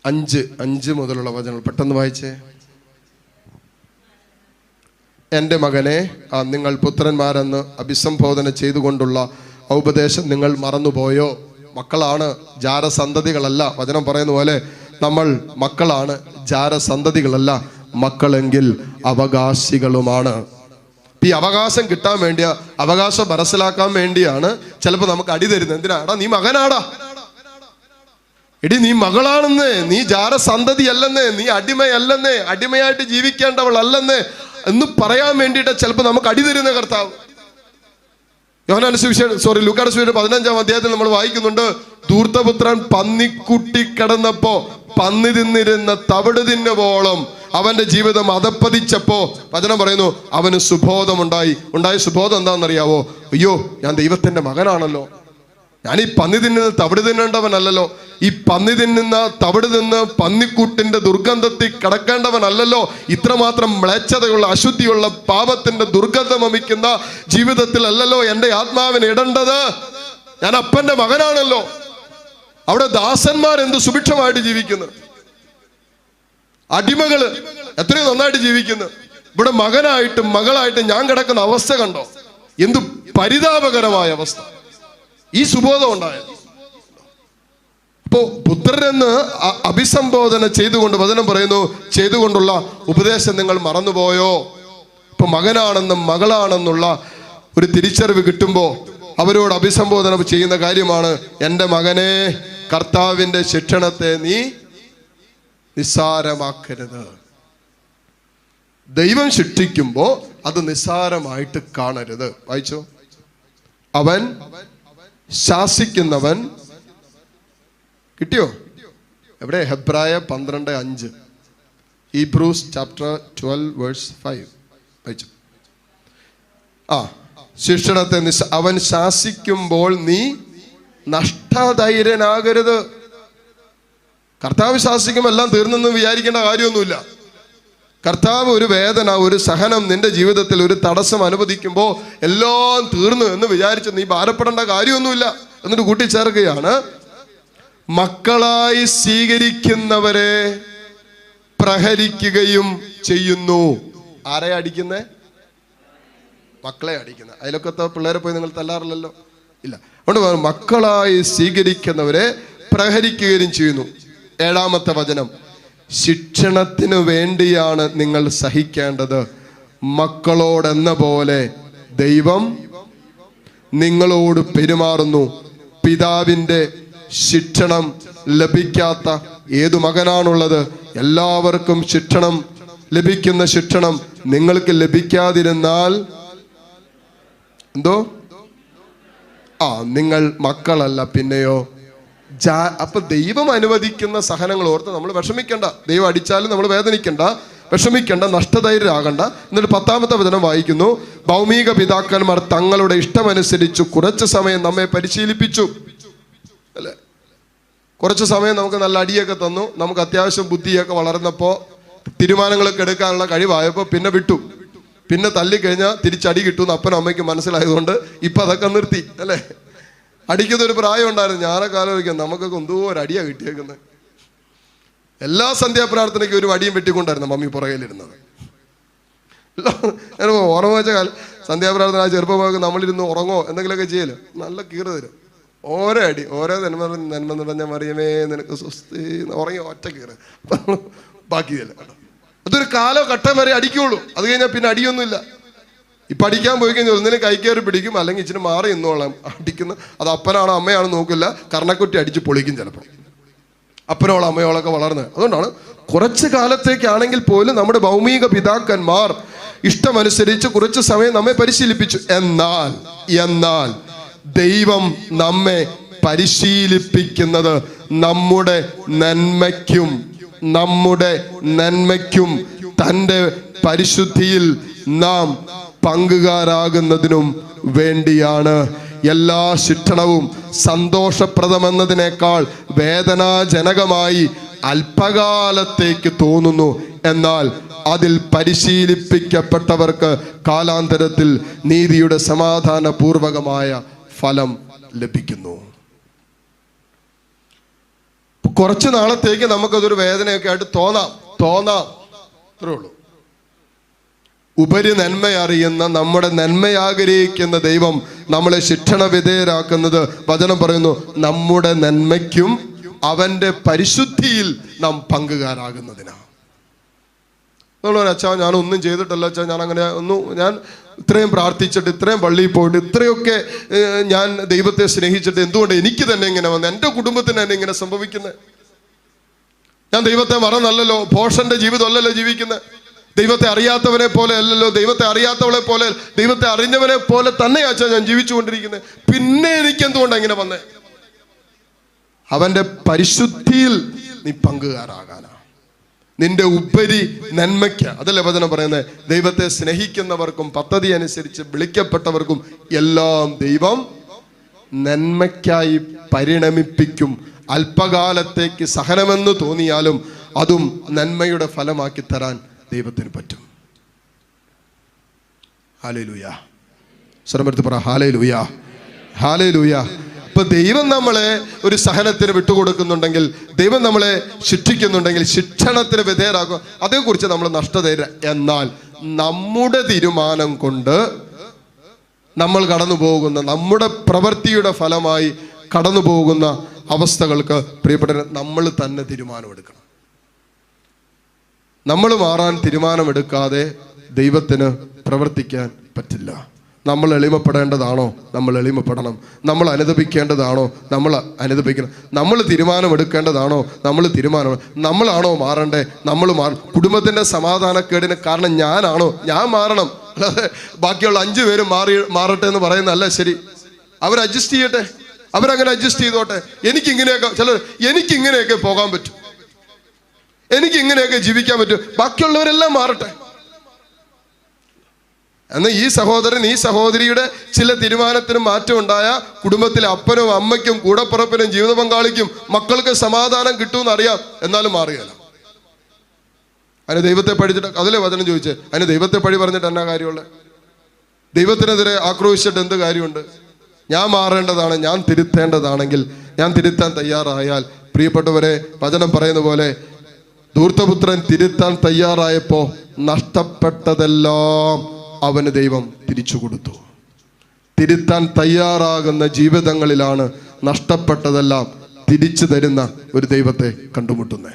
അഞ്ച് അഞ്ച് മുതലുള്ള വചനങ്ങൾ. പെട്ടെന്ന് വായിച്ചേ. എന്റെ മകനെ നിങ്ങൾ പുത്രന്മാരെന്ന് അഭിസംബോധന ചെയ്തുകൊണ്ടുള്ള ഉപദേശം നിങ്ങൾ മറന്നുപോയോ? മക്കളാണ് ജാരസന്തതികളല്ല. വചനം പറയുന്ന പോലെ നമ്മൾ മക്കളാണ് ജാരസന്തതികളല്ല. മക്കളെങ്കിൽ അവകാശികളുമാണ്. ഈ അവകാശം കിട്ടാൻ വേണ്ടിയ അവകാശം മനസ്സിലാക്കാൻ വേണ്ടിയാണ് ചിലപ്പോൾ നമുക്ക് അടി തരുന്നത്. എന്തിനാടാ നീ മകനാടാ. എടി നീ മകളാണെന്ന് നീ ജാരസന്തതി അല്ലെന്ന് നീ അടിമയല്ലെന്ന് അടിമയായിട്ട് ജീവിക്കേണ്ടവൾ അല്ലെന്ന് എന്ന് പറയാൻ വേണ്ടിയിട്ട് ചിലപ്പോൾ നമുക്ക് അടി തരുന്ന കർത്താവ്. യോഹനാന സുവിശേഷം സോറി ലൂക്കാട് സുവിശേഷം പതിനഞ്ചാം അധ്യായത്തിൽ നമ്മൾ വായിക്കുന്നുണ്ട് ധൂർത്തപുത്രൻ പന്നിക്കുട്ടി കിടന്നപ്പോ പന്നി തിന്നിരുന്ന തവിട് തിന്നുവോളം അവന്റെ ജീവിതം അതപ്പതിച്ചപ്പോ വചനം പറയുന്നു അവന് സുബോധമുണ്ടായി. ഉണ്ടായ സുബോധം എന്താണെന്നറിയാവോ? അയ്യോ ഞാൻ ദൈവത്തിന്റെ മകനാണല്ലോ. ഞാൻ ഈ പന്നി തിന്നുന്ന തവിട് തിന്നേണ്ടവനല്ലല്ലോ. ഈ പന്നി തിന്നുന്ന തവിട് തിന്ന് പന്നിക്കൂട്ടിന്റെ ദുർഗന്ധത്തിൽ കിടക്കേണ്ടവനല്ലല്ലോ. ഇത്രമാത്രം മ്ലേച്ഛതയുള്ള അശുദ്ധിയുള്ള പാപത്തിന്റെ ദുർഗന്ധം വമിക്കുന്ന ജീവിതത്തിൽ അല്ലല്ലോ എന്റെ ആത്മാവിന് ഇടേണ്ടത്. ഞാൻ അപ്പന്റെ മകനാണല്ലോ. അവിടെ ദാസന്മാർ എന്ത് സുഭിക്ഷമായിട്ട് ജീവിക്കുന്നു. അടിമകൾ എത്രയോ നന്നായിട്ട് ജീവിക്കുന്നു. ഇവിടെ മകനായിട്ടും മകളായിട്ടും ഞാൻ കിടക്കുന്ന അവസ്ഥ കണ്ടോ? എന്തു പരിതാപകരമായ അവസ്ഥ. ഈ സുബോധം ഉണ്ടായത്. അപ്പോ പുത്രനെന്ന് അഭിസംബോധന ചെയ്തുകൊണ്ട് വചനം പറയുന്നു ചെയ്തുകൊണ്ടുള്ള ഉപദേശം നിങ്ങൾ മറന്നുപോയോ? ഇപ്പൊ മകനാണെന്നും മകളാണെന്നുള്ള ഒരു തിരിച്ചറിവ് കിട്ടുമ്പോ അവരോട് അഭിസംബോധന ചെയ്യുന്ന കാര്യമാണ് എന്റെ മകനെ കർത്താവിന്റെ ശിക്ഷണത്തെ നീ നിസ്സാരമാക്കരുത്. ദൈവം ശിക്ഷിക്കുമ്പോൾ അത് നിസ്സാരമായിട്ട് കാണരുത്. വായിച്ചോ? അവൻ ശാസിക്കുന്നവൻ കിട്ടിയോ? എവിടെ? ഹെബ്രായ പന്ത്രണ്ട് അഞ്ച്. Hebrews chapter twelve verse five വായിച്ചു. ആ ശിക്ഷണത്തെ നിസ് അവൻ ശാസിക്കുമ്പോൾ നീ നഷ്ടധൈര്യനാകരുത്. കർത്താവ് ശാസിക്കുമ്പോൾ എല്ലാം തീർന്നെന്ന് വിചാരിക്കേണ്ട കാര്യമൊന്നുമില്ല. കർത്താവ് ഒരു വേദന ഒരു സഹനം നിന്റെ ജീവിതത്തിൽ ഒരു തടസ്സം അനുവദിക്കുമ്പോൾ എല്ലാം തീർന്നു എന്ന് വിചാരിച്ച് നീ ഭാരപ്പെടേണ്ട കാര്യമൊന്നുമില്ല എന്നിട്ട് കൂട്ടിച്ചേർക്കുകയാണ്. മക്കളായി സ്വീകരിക്കുന്നവരെ പ്രഹരിക്കുകയും ചെയ്യുന്നു. ആരെ അടിക്കുന്നേ? മക്കളെ അടിക്കുന്ന. അതിലൊക്കെ പിള്ളേരെ പോയി നിങ്ങൾ തല്ലാറില്ലല്ലോ? ഇല്ല. അതുകൊണ്ട് മക്കളായി സ്വീകരിക്കുന്നവരെ പ്രഹരിക്കുകയും ചെയ്യുന്നു. ഏഴാമത്തെ വചനം. ശിക്ഷണത്തിന് വേണ്ടിയാണ് നിങ്ങൾ സഹിക്കേണ്ടത്. മക്കളോടെന്ന പോലെ ദൈവം നിങ്ങളോട് പെരുമാറുന്നു. പിതാവിന്റെ ശിക്ഷണം ലഭിക്കാത്ത ഏതു മകനാണുള്ളത്? എല്ലാവർക്കും ശിക്ഷണം ലഭിക്കുന്ന ശിക്ഷണം നിങ്ങൾക്ക് ലഭിക്കാതിരുന്നാൽ എന്തോ? ആ നിങ്ങൾ മക്കളല്ല പിന്നെയോ? ജാ അപ്പൊ ദൈവം അനുവദിക്കുന്ന സഹനങ്ങൾ ഓർത്ത് നമ്മൾ വിഷമിക്കണ്ട. ദൈവം അടിച്ചാലും നമ്മൾ വേദനിക്കണ്ട. വിഷമിക്കേണ്ട നഷ്ടധൈര്യരാകണ്ട. എന്നിട്ട് പത്താമത്തെ വചനം വായിക്കുന്നു. ഭൗമിക പിതാക്കന്മാർ തങ്ങളുടെ ഇഷ്ടമനുസരിച്ച് കുറച്ച് സമയം നമ്മെ പരിശീലിപ്പിച്ചു. അല്ലേ? കുറച്ച് സമയം നമുക്ക് നല്ല അടിയൊക്കെ തന്നു. നമുക്ക് അത്യാവശ്യം ബുദ്ധിയൊക്കെ വളർന്നപ്പോൾ തീരുമാനങ്ങളൊക്കെ എടുക്കാനുള്ള കഴിവായപ്പോൾ പിന്നെ വിട്ടു. പിന്നെ തല്ലിക്കഴിഞ്ഞാൽ തിരിച്ചടി കിട്ടുമെന്ന് അപ്പനും അമ്മയ്ക്ക് മനസ്സിലായതുകൊണ്ട് ഇപ്പൊ അതൊക്കെ നിർത്തി. അല്ലേ? അടിക്കുന്ന ഒരു പ്രായം ഉണ്ടായിരുന്നു. ഞാനൊക്കെ നമുക്കൊക്കെ എന്തോ ഒരു അടിയാ കിട്ടിയേക്കുന്നത് എല്ലാ സന്ധ്യാപ്രാർത്ഥനയ്ക്കും ഒരു അടിയും വെട്ടിക്കൊണ്ടായിരുന്നു മമ്മി പുറകിലിരുന്നത്. ഓർമ്മ വെച്ച കാലം സന്ധ്യാപ്രാർത്ഥന ആ ചെറുപ്പമൊക്കെ നമ്മളിരുന്ന് ഉറങ്ങോ എന്തെങ്കിലുമൊക്കെ ചെയ്യലോ. നല്ല കീറ് തരും. ഓരോ അടി ഓരോ നന്മ നന്മ നിറഞ്ഞ മറിയമേ നിനക്ക് സ്വസ്തി ഉറങ്ങി ഒറ്റ കീറ്. ബാക്കിയല്ല. ചെയ്യല അതൊരു കാലഘട്ടം വരെ അടിക്കുള്ളൂ. അത് കഴിഞ്ഞാൽ പിന്നെ അടിയൊന്നുമില്ല. ഇപ്പൊ പഠിക്കാൻ പോയി കഴിഞ്ഞാൽ ഒന്നിനെ കൈ കയറി പിടിക്കും അല്ലെങ്കിൽ ഇച്ചിരി മാറി നിന്നോളാം. അടിക്കുന്ന അത് അപ്പനാണോ അമ്മയാണോ നോക്കില്ല. കർണക്കുട്ടി അടിച്ച് പൊളിക്കും ചിലപ്പോൾ അപ്പനോളോ അമ്മയോളൊക്കെ വളർന്ന്. അതുകൊണ്ടാണ് കുറച്ച് കാലത്തേക്കാണെങ്കിൽ പോലും നമ്മുടെ ഭൗമിക പിതാക്കന്മാർ ഇഷ്ടമനുസരിച്ച് കുറച്ച് സമയം നമ്മെ പരിശീലിപ്പിച്ചു. എന്നാൽ എന്നാൽ ദൈവം നമ്മെ പരിശീലിപ്പിക്കുന്നത് നമ്മുടെ നന്മയ്ക്കും നമ്മുടെ നന്മയ്ക്കും തന്റെ പരിശുദ്ധിയിൽ നാം പങ്കുകാരാകുന്നതിനും വേണ്ടിയാണ്. എല്ലാ ശിക്ഷണവും സന്തോഷപ്രദമെന്നതിനേക്കാൾ വേദനാജനകമായി അല്പകാലത്തേക്ക് തോന്നുന്നു. എന്നാൽ അതിൽ പരിശീലിപ്പിക്കപ്പെട്ടവർക്ക് കാലാന്തരത്തിൽ നീതിയുടെ സമാധാനപൂർവകമായ ഫലം ലഭിക്കുന്നു. കുറച്ച് നാളത്തേക്ക് നമുക്കതൊരു വേദനയൊക്കെ ആയിട്ട് തോന്നാം. തോന്നാം. അത്രേ ഉള്ളൂ. ഉപരി നന്മ അറിയുന്ന നമ്മുടെ നന്മ ആഗ്രഹിക്കുന്ന ദൈവം നമ്മളെ ശിക്ഷണ വിധേയരാക്കുന്നത് വചനം പറയുന്നു നമ്മുടെ നന്മയ്ക്കും അവന്റെ പരിശുദ്ധിയിൽ നാം പങ്കുകാരാകുന്നതിനാ. നമ്മളൊരു അച്ഛാ ഞാൻ ഒന്നും ചെയ്തിട്ടല്ല അച്ഛാ ഞാൻ അങ്ങനെ ഒന്നും ഞാൻ ഇത്രയും പ്രാർത്ഥിച്ചിട്ട് ഇത്രയും പള്ളിയിൽ പോയിട്ട് ഇത്രയൊക്കെ ഞാൻ ദൈവത്തെ സ്നേഹിച്ചിട്ട് എന്തുകൊണ്ട് എനിക്ക് തന്നെ ഇങ്ങനെ വന്നു എന്റെ കുടുംബത്തിന് തന്നെ ഇങ്ങനെ സംഭവിക്കുന്നത് ഞാൻ ദൈവത്തെ മറന്നല്ലല്ലോ പോഷന്റെ ജീവിതമല്ലല്ലോ ജീവിക്കുന്നത് ദൈവത്തെ അറിയാത്തവരെ പോലെ അല്ലല്ലോ ദൈവത്തെ അറിയാത്തവളെ പോലെ ദൈവത്തെ അറിഞ്ഞവരെ പോലെ തന്നെയാച്ചാ ഞാൻ ജീവിച്ചുകൊണ്ടിരിക്കുന്നത് പിന്നെ എനിക്ക് എന്തുകൊണ്ടാണ് ഇങ്ങനെ വന്നേ? അവന്റെ പരിശുദ്ധിയിൽ നീ പങ്കുകാരാകാനാ. നിന്റെ ഉപരി നന്മയ്ക്ക്. അതല്ലേ വചനം പറയുന്നത് ദൈവത്തെ സ്നേഹിക്കുന്നവർക്കും പദ്ധതി അനുസരിച്ച് വിളിക്കപ്പെട്ടവർക്കും എല്ലാം ദൈവം നന്മയ്ക്കായി പരിണമിപ്പിക്കും. അല്പകാലത്തേക്ക് സഹനമെന്ന് തോന്നിയാലും അതും നന്മയുടെ ഫലമാക്കി തരാൻ ദൈവത്തിന് പറ്റും. ഹാലേ ലൂയ സ്വരമെടുത്ത് പറ ഹാലേ ലൂയ ഹാലേ ഇപ്പൊ ദൈവം നമ്മളെ ഒരു സഹനത്തിന് വിട്ടുകൊടുക്കുന്നുണ്ടെങ്കിൽ ദൈവം നമ്മളെ ശിക്ഷിക്കുന്നുണ്ടെങ്കിൽ ശിക്ഷണത്തിന് വിധേയരാക്കും അതേക്കുറിച്ച് നമ്മൾ നഷ്ടത എന്നാൽ നമ്മുടെ തീരുമാനം കൊണ്ട് നമ്മൾ കടന്നു പോകുന്ന നമ്മുടെ പ്രവൃത്തിയുടെ ഫലമായി കടന്നു പോകുന്ന അവസ്ഥകൾക്ക് പ്രിയപ്പെട്ട നമ്മൾ തന്നെ തീരുമാനമെടുക്കണം. നമ്മൾ മാറാൻ തീരുമാനമെടുക്കാതെ ദൈവത്തിന് പ്രവർത്തിക്കാൻ പറ്റില്ല. നമ്മൾ എളിമപ്പെടേണ്ടതാണോ? നമ്മൾ എളിമപ്പെടണം. നമ്മൾ അനുദപിക്കേണ്ടതാണോ? നമ്മൾ അനുദപിക്കണം. നമ്മൾ തീരുമാനമെടുക്കേണ്ടതാണോ? നമ്മൾ തീരുമാനം നമ്മളാണോ മാറണ്ടേ? നമ്മൾ മാറണം കുടുംബത്തിന്റെ സമാധാനക്കേടിന് കാരണം ഞാനാണോ? ഞാൻ മാറണം. അല്ലാതെ ബാക്കിയുള്ള അഞ്ചു പേരും മാറി മാറട്ടെ എന്ന് പറയുന്നതല്ല ശരി. അവർ അഡ്ജസ്റ്റ് ചെയ്യട്ടെ. അവരങ്ങനെ അഡ്ജസ്റ്റ് ചെയ്തോട്ടെ. എനിക്കിങ്ങനെയൊക്കെ ചിലർ എനിക്ക് ഇങ്ങനെയൊക്കെ പോകാൻ പറ്റും. എനിക്ക് ഇങ്ങനെയൊക്കെ ജീവിക്കാൻ പറ്റും. ബാക്കിയുള്ളവരെല്ലാം മാറട്ടെ. എന്നാൽ ഈ സഹോദരൻ ഈ സഹോദരിയുടെ ചില തീരുമാനത്തിനും മാറ്റം ഉണ്ടായ കുടുംബത്തിലെ അപ്പനും അമ്മയ്ക്കും കൂടപ്പുറപ്പിനും ജീവിത പങ്കാളിക്കും മക്കൾക്ക് സമാധാനം കിട്ടുമെന്ന് അറിയാം. എന്നാലും മാറുകയല്ല. അതിന് ദൈവത്തെ പഠിച്ചിട്ട് അതിലെ വചനം ചോദിച്ചേ അതിന് ദൈവത്തെ പഴി പറഞ്ഞിട്ട് എന്നാ കാര്യമുള്ളത് ദൈവത്തിനെതിരെ ആക്രോശിച്ചിട്ട് എന്ത് കാര്യമുണ്ട്? ഞാൻ മാറേണ്ടതാണ് ഞാൻ തിരുത്തേണ്ടതാണെങ്കിൽ ഞാൻ തിരുത്താൻ തയ്യാറായാൽ പ്രിയപ്പെട്ടവരെ വചനം പറയുന്ന പോലെ ധൂർത്തപുത്രൻ തിരുത്താൻ തയ്യാറായപ്പോ നഷ്ടപ്പെട്ടതെല്ലാം അവന് ദൈവം തിരിച്ചു കൊടുത്തു. തിരുത്താൻ തയ്യാറാകുന്ന ജീവിതങ്ങളിലാണ് നഷ്ടപ്പെട്ടതെല്ലാം തിരിച്ചു തരുന്ന ഒരു ദൈവത്തെ കണ്ടുമുട്ടുന്നത്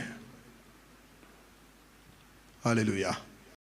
ഹാലലുയ